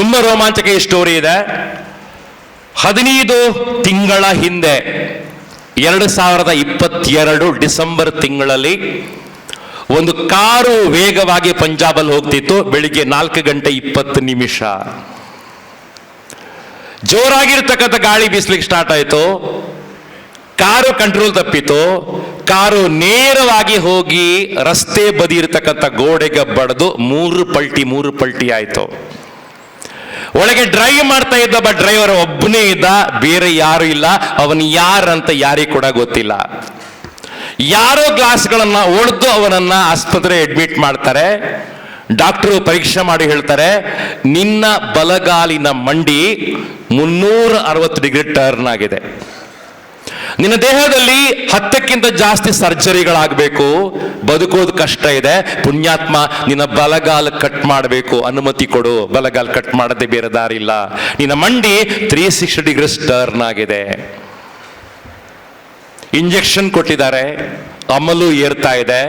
ತುಂಬ ರೋಮಾಂಚಕ ಈ ಸ್ಟೋರಿ ಇದೆ. ಹದಿನೈದು ತಿಂಗಳ ಹಿಂದೆ, ಎರಡು ಸಾವಿರದ ಇಪ್ಪತ್ತೆರಡು ಡಿಸೆಂಬರ್ ತಿಂಗಳಲ್ಲಿ ಒಂದು ಕಾರು ವೇಗವಾಗಿ ಪಂಜಾಬಲ್ಲಿ ಹೋಗ್ತಿತ್ತು. ಬೆಳಿಗ್ಗೆ ನಾಲ್ಕು ಗಂಟೆ ಇಪ್ಪತ್ತು ನಿಮಿಷ. ಜೋರಾಗಿರ್ತಕ್ಕಂಥ ಗಾಳಿ ಬೀಸ್ಲಿಕ್ಕೆ ಸ್ಟಾರ್ಟ್ ಆಯಿತು. ಕಾರು ಕಂಟ್ರೋಲ್ ತಪ್ಪಿತು. ಕಾರು ನೇರವಾಗಿ ಹೋಗಿ ರಸ್ತೆ ಬದಿ ಇರತಕ್ಕಂಥ ಗೋಡೆಗೆ ಬಡದು ಮೂರು ಪಲ್ಟಿ ಮೂರು ಪಲ್ಟಿ ಆಯಿತು. ಒಳಗೆ ಡ್ರೈವ್ ಮಾಡ್ತಾ ಇದ್ದ ಒಬ್ಬ ಡ್ರೈವರ್ ಒಬ್ಬನೇ ಇದ್ದ, ಬೇರೆ ಯಾರು ಇಲ್ಲ. ಅವನು ಯಾರಂತ ಯಾರಿಗೂ ಕೂಡ ಗೊತ್ತಿಲ್ಲ. ಯಾರೋ ಗ್ಲಾಸ್ಗಳನ್ನ ಒಡೆದು ಅವನನ್ನ ಆಸ್ಪತ್ರೆ ಅಡ್ಮಿಟ್ ಮಾಡ್ತಾರೆ. ಡಾಕ್ಟರು ಪರೀಕ್ಷೆ ಮಾಡಿ ಹೇಳ್ತಾರೆ, ನಿನ್ನ ಬಲಗಾಲಿನ ಮಂಡಿ ಮುನ್ನೂರ ಅರವತ್ತು ಡಿಗ್ರಿ ಟರ್ನ್ ಆಗಿದೆ. ನಿನ್ನ ದೇಹದಲ್ಲಿ ಹತ್ತಕ್ಕಿಂತ ಜಾಸ್ತಿ ಸರ್ಜರಿಗಳಾಗಬೇಕು. ಬದುಕೋದು ಕಷ್ಟ ಇದೆ. ಪುಣ್ಯಾತ್ಮ ನಿನ್ನ ಬಲಗಾಲ ಕಟ್ ಮಾಡಬೇಕು. ಅನುಮತಿ ಕೊಡು. ಬಲಗಾಲ ಕಟ್ ಮಾಡದೆ ಬೇರೆ ದಾರಿ ಇಲ್ಲ. ನಿನ್ನ ಮಂಡಿ ತ್ರೀ ಸಿಕ್ಸ್ಟಿ ಡಿಗ್ರೀಸ್ ಟರ್ನ್ ಆಗಿದೆ. ಇಂಜೆಕ್ಷನ್ ಕೊಟ್ಟಿದ್ದಾರೆ. ಅಮಲು ಏರ್ತಾ ಇದೆ.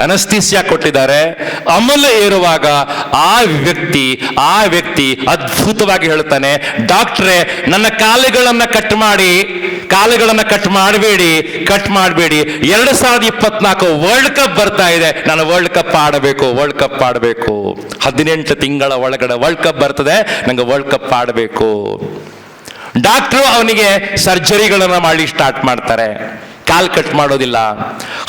ಅನಸ್ತೀಸಿಯಾ ಕೊಟ್ಟಿದ್ದಾರೆ. ಅಮಲು ಏರುವಾಗ ಆ ವ್ಯಕ್ತಿ ಆ ವ್ಯಕ್ತಿ ಅದ್ಭುತವಾಗಿ ಹೇಳ್ತಾನೆ ಡಾಕ್ಟ್ರೇ, ನನ್ನ ಕಾಲುಗಳನ್ನ ಕಟ್ ಮಾಡಿ ಕಾಲುಗಳನ್ನ ಕಟ್ ಮಾಡಬೇಡಿ ಕಟ್ ಮಾಡಬೇಡಿ. ಎರಡು ಸಾವಿರದ ಇಪ್ಪತ್ನಾಲ್ಕು ವರ್ಲ್ಡ್ ಕಪ್ ಬರ್ತಾ ಇದೆ. ನಾನು ವರ್ಲ್ಡ್ ಕಪ್ ಆಡಬೇಕು ವರ್ಲ್ಡ್ ಕಪ್ ಆಡಬೇಕು. ಹದಿನೆಂಟು ತಿಂಗಳ ಒಳಗಡೆ ವರ್ಲ್ಡ್ ಕಪ್ ಬರ್ತದೆ. ನಂಗೆ ವರ್ಲ್ಡ್ ಕಪ್ ಆಡಬೇಕು. ಡಾಕ್ಟ್ರು ಅವನಿಗೆ ಸರ್ಜರಿಗಳನ್ನು ಮಾಡಿ ಸ್ಟಾರ್ಟ್ ಮಾಡ್ತಾರೆ. ಕಾಲ್ ಕಟ್ ಮಾಡೋದಿಲ್ಲ.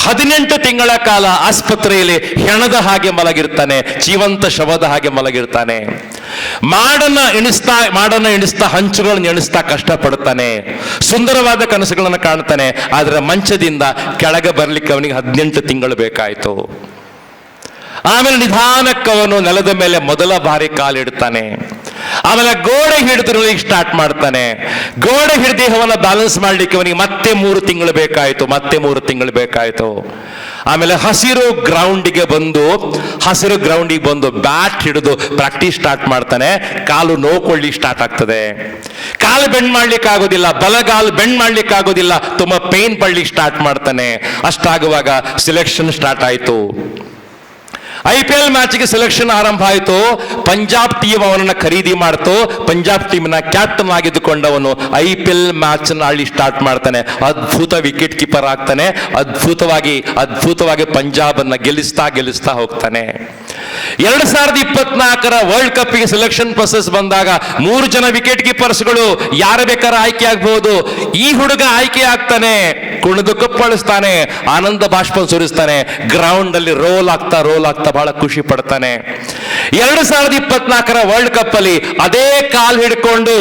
ಹದಿನೆಂಟು ತಿಂಗಳ ಕಾಲ ಆಸ್ಪತ್ರೆಯಲ್ಲಿ ಹೆಣದ ಹಾಗೆ ಮಲಗಿರ್ತಾನೆ, ಜೀವಂತ ಶವದ ಹಾಗೆ ಮಲಗಿರ್ತಾನೆ. ಮಾಡನ್ನ ಎಣಿಸ್ತಾ ಮಾಡನ್ನ ಎಣಿಸ್ತಾ, ಹಂಚುಗಳನ್ನು ಎಣಿಸ್ತಾ ಕಷ್ಟಪಡ್ತಾನೆ. ಸುಂದರವಾದ ಕನಸುಗಳನ್ನು ಕಾಣ್ತಾನೆ, ಆದರೆ ಮಂಚದಿಂದ ಕೆಳಗೆ ಬರ್ಲಿಕ್ಕೆ ಅವನಿಗೆ ಹದಿನೆಂಟು ತಿಂಗಳು ಬೇಕಾಯಿತು. ಆಮೇಲೆ ನಿಧಾನಕ್ಕವನು ನೆಲದ ಮೇಲೆ ಮೊದಲ ಬಾರಿ ಕಾಲಿಡ್ತಾನೆ. ಆಮೇಲೆ ಗೋಡೆ ಹಿಡಿದು ಸ್ಟಾರ್ಟ್ ಮಾಡ್ತಾನೆ. ಗೋಡೆ ಹಿಡಿದು ದೇಹವನ್ನು ಬ್ಯಾಲೆನ್ಸ್ ಮಾಡಲಿಕ್ಕೆ ಅವನಿಗೆ ಮತ್ತೆ ಮೂರು ತಿಂಗಳು ಬೇಕಾಯಿತು, ಮತ್ತೆ ಮೂರು ತಿಂಗಳು ಬೇಕಾಯಿತು. ಆಮೇಲೆ ಹಸಿರು ಗ್ರೌಂಡಿಗೆ ಬಂದು, ಹಸಿರು ಗ್ರೌಂಡಿಗೆ ಬಂದು ಬ್ಯಾಟ್ ಹಿಡಿದು ಪ್ರಾಕ್ಟೀಸ್ ಸ್ಟಾರ್ಟ್ ಮಾಡ್ತಾನೆ. ಕಾಲು ನೋಕೊಳ್ಳಿ ಸ್ಟಾರ್ಟ್ ಆಗ್ತದೆ. ಕಾಲು ಬೆಂಡ್ ಮಾಡ್ಲಿಕ್ಕೆ ಆಗೋದಿಲ್ಲ, ಬಲಗಾಲು ಬೆಂಡ್ ಮಾಡ್ಲಿಕ್ಕೆ ಆಗೋದಿಲ್ಲ, ತುಂಬಾ ಪೇನ್ ಪಡ್ಲಿಕ್ಕೆ ಸ್ಟಾರ್ಟ್ ಮಾಡ್ತಾನೆ. ಅಷ್ಟಾಗುವಾಗ ಸಿಲೆಕ್ಷನ್ ಸ್ಟಾರ್ಟ್ ಆಯಿತು. ಐ ಪಿ ಎಲ್ ಮ್ಯಾಚ್ಗೆ ಸೆಲೆಕ್ಷನ್ ಆರಂಭ ಆಯಿತು. ಪಂಜಾಬ್ ಟೀಮ್ ಅವನನ್ನ ಖರೀದಿ ಮಾಡ್ತು. ಪಂಜಾಬ್ ಟೀಮ್ನ ಕ್ಯಾಪ್ಟನ್ ಆಗಿದ್ದುಕೊಂಡವನು ಐ ಪಿ ಎಲ್ ಮ್ಯಾಚ್ ಅಲ್ಲಿ ಸ್ಟಾರ್ಟ್ ಮಾಡ್ತಾನೆ. ಅದ್ಭುತ ವಿಕೆಟ್ ಕೀಪರ್ ಆಗ್ತಾನೆ. ಅದ್ಭುತವಾಗಿ ಅದ್ಭುತವಾಗಿ ಪಂಜಾಬ್ ಅನ್ನ ಗೆಲ್ಲಿಸ್ತಾ ಗೆಲ್ಲಿಸ್ತಾ ಹೋಗ್ತಾನೆ. ಎರಡು ಸಾವಿರದ ಇಪ್ಪತ್ನಾಲ್ಕರ ವರ್ಲ್ಡ್ ಕಪ್ಗೆ ಸೆಲೆಕ್ಷನ್ ಪ್ರೊಸೆಸ್ ಬಂದಾಗ ಮೂರು ಜನ ವಿಕೆಟ್ ಕೀಪರ್ಸ್ಗಳು ಯಾರು ಬೇಕಾದ್ರೆ ಆಯ್ಕೆ ಆಗ್ಬಹುದು ಈ ಹುಡುಗ ಆಯ್ಕೆ ಆಗ್ತಾನೆ. ಕುಣಿದು ಕಪ್ಪಳಿಸ್ತಾನೆ ಆನಂದ ಬಾಷ್ಪ ಸುರಿಸ್ತಾನೆ ಗ್ರೌಂಡ್ ಅಲ್ಲಿ ರೋಲ್ ಆಗ್ತಾ ರೋಲ್ ಆಗ್ತಾ ಬಹಳ ಖುಷಿ ಪಡ್ತಾನೆ. ಎರಡು ಸಾವಿರದ ಇಪ್ಪತ್ನಾಲ್ಕರ ವರ್ಲ್ಡ್ ಕಪ್ ಅಲ್ಲಿ ಅದೇ ಕಾಲ್ ಹಿಡ್ಕೊಂಡು,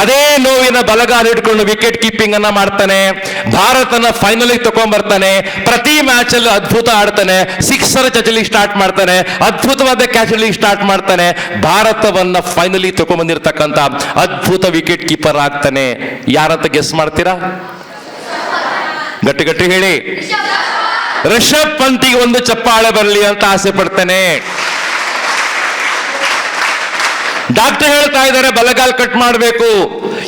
ಅದೇ ನೋವಿನ ಬಲಗಾಲ ಹಿಡ್ಕೊಂಡು ವಿಕೆಟ್ ಕೀಪಿಂಗ್ ಅನ್ನ ಮಾಡ್ತಾನೆ. ಭಾರತನ ಫೈನಲ್ ತಗೊಂಡ್ಬರ್ತಾನೆ ಪ್ರತಿ ಮ್ಯಾಚ್ ಅಲ್ಲಿ ಅದ್ಭುತ ಆಡ್ತಾನೆ. ಸಿಕ್ಸರ್ ಚಚಲಿ ಸ್ಟಾರ್ಟ್ ಮಾಡ್ತಾನೆ. ಅದ್ಭುತವಾದ ಕ್ಯಾಚ್ ಸ್ಟಾರ್ಟ್ ಮಾಡ್ತಾನೆ. ಭಾರತವನ್ನ ಫೈನಲಿ ತಗೊಂಡ್ಬಂದಿರ್ತಕ್ಕಂಥ ಅದ್ಭುತ ವಿಕೆಟ್ ಕೀಪರ್ ಆಗ್ತಾನೆ. ಯಾರಂತ ಗೆಸ್ ಮಾಡ್ತೀರಾ? ಗಟ್ಟಿ ಗಟ್ಟಿ ಹೇಳಿ. ರಿಷಬ್ ಪಂತಿಗೆ ಒಂದು ಚಪ್ಪಾಳೆ ಬರಲಿ ಅಂತ ಆಸೆ ಪಡ್ತೇನೆ. ಡಾಕ್ಟರ್ ಹೇಳ್ತಾ ಇದ್ದಾರೆ, ಬಲಗಾಲ್ ಕಟ್ ಮಾಡಬೇಕು.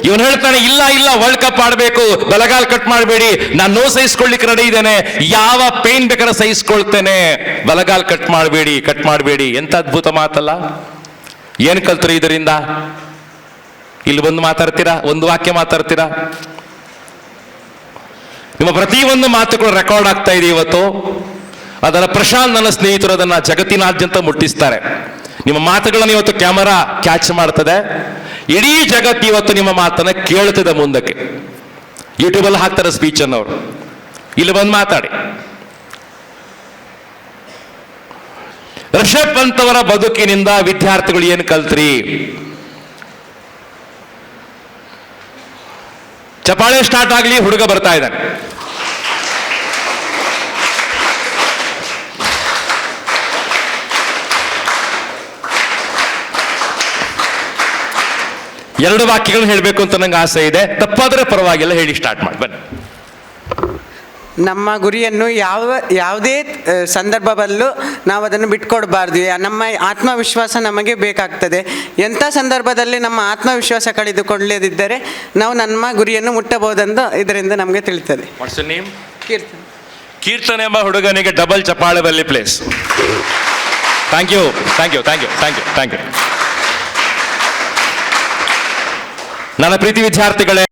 ಇವನು ಹೇಳ್ತಾನೆ, ಇಲ್ಲ ಇಲ್ಲ ವರ್ಲ್ಡ್ ಕಪ್ ಆಡಬೇಕು. ಬಲಗಾಲ್ ಕಟ್ ಮಾಡಬೇಡಿ. ನಾನು ನೋ ಸಹಿಸ್ಕೊಳ್ಳಿಕ್ಕೆ ರೆಡಿ ಇದ್ದೇನೆ. ಯಾವ ಪೇನ್ ಬೇಕಾದ್ರೆ ಸಹಿಸ್ಕೊಳ್ತೇನೆ ಬಲಗಾಲ್ ಕಟ್ ಮಾಡಬೇಡಿ ಕಟ್ ಮಾಡಬೇಡಿ. ಎಂತ ಅದ್ಭುತ ಮಾತಲ್ಲ. ಏನ್ ಕಲ್ತ್ರಿ ಇದರಿಂದ? ಇಲ್ಲಿ ಬಂದು ಮಾತಾಡ್ತೀರಾ? ಒಂದು ವಾಕ್ಯ ಮಾತಾಡ್ತೀರಾ? ನಿಮ್ಮ ಪ್ರತಿಯೊಂದು ಮಾತುಗಳು ರೆಕಾರ್ಡ್ ಆಗ್ತಾ ಇದೆ ಇವತ್ತು. ಅದರ ಪ್ರಶಾಂತ್ ನನ್ನ ಸ್ನೇಹಿತರು ಅದನ್ನ ಜಗತ್ತಿನಾದ್ಯಂತ ಮುಟ್ಟಿಸ್ತಾರೆ. ನಿಮ್ಮ ಮಾತುಗಳನ್ನು ಇವತ್ತು ಕ್ಯಾಮರಾ ಕ್ಯಾಚ್ ಮಾಡ್ತದೆ. ಇಡೀ ಜಗತ್ತು ಇವತ್ತು ನಿಮ್ಮ ಮಾತನ್ನ ಕೇಳ್ತದೆ ಮುಂದಕ್ಕೆ. ಯೂಟ್ಯೂಬಲ್ಲಿ ಹಾಕ್ತಾರೆ ಸ್ಪೀಚ್ ಅನ್ನೋರು ಇಲ್ಲಿ ಬಂದು ಮಾತಾಡಿ. ರಿಷಬ್ ಪಂತ್ ಅವರ ಬದುಕಿನಿಂದ ವಿದ್ಯಾರ್ಥಿಗಳು ಏನು ಕಲ್ತ್ರಿ? ಚಪಾಳೆ ಸ್ಟಾರ್ಟ್ ಆಗಲಿ ಹುಡುಗ ಬರ್ತಾ ಇದ್ದಾನೆ. ಎರಡು ವಾಕ್ಯಗಳನ್ನ ಹೇಳಬೇಕು ಅಂತ ನಂಗೆ ಆಸೆ ಇದೆ. ತಪ್ಪಾದ್ರೆ ಪರವಾಗಿಲ್ಲ ಹೇಳಿ ಸ್ಟಾರ್ಟ್ ಮಾಡಿ ಬನ್ನಿ. ನಮ್ಮ ಗುರಿಯನ್ನು ಯಾವ ಯಾವುದೇ ಸಂದರ್ಭದಲ್ಲೂ ನಾವು ಅದನ್ನು ಬಿಟ್ಕೊಡಬಾರ್ದು. ನಮ್ಮ ಆತ್ಮವಿಶ್ವಾಸ ನಮಗೆ ಬೇಕಾಗ್ತದೆ. ಎಂಥ ಸಂದರ್ಭದಲ್ಲಿ ನಮ್ಮ ಆತ್ಮವಿಶ್ವಾಸ ಕಳೆದುಕೊಳ್ಳದಿದ್ದರೆ ನಾವು ನಮ್ಮ ಗುರಿಯನ್ನು ಮುಟ್ಟಬಹುದೆಂದು ಇದರಿಂದ ನಮಗೆ ತಿಳಿತದೆ ಕೀರ್ತನೆ. ಕೀರ್ತನ್ ಎಂಬ ಹುಡುಗನಿಗೆ ಡಬಲ್ ಚಪಾಳೆ ಬರಲಿ please thank you thank you thank you thank you thank you ನನ್ನ ಪ್ರೀತಿ ವಿದ್ಯಾರ್ಥಿಗಳೇ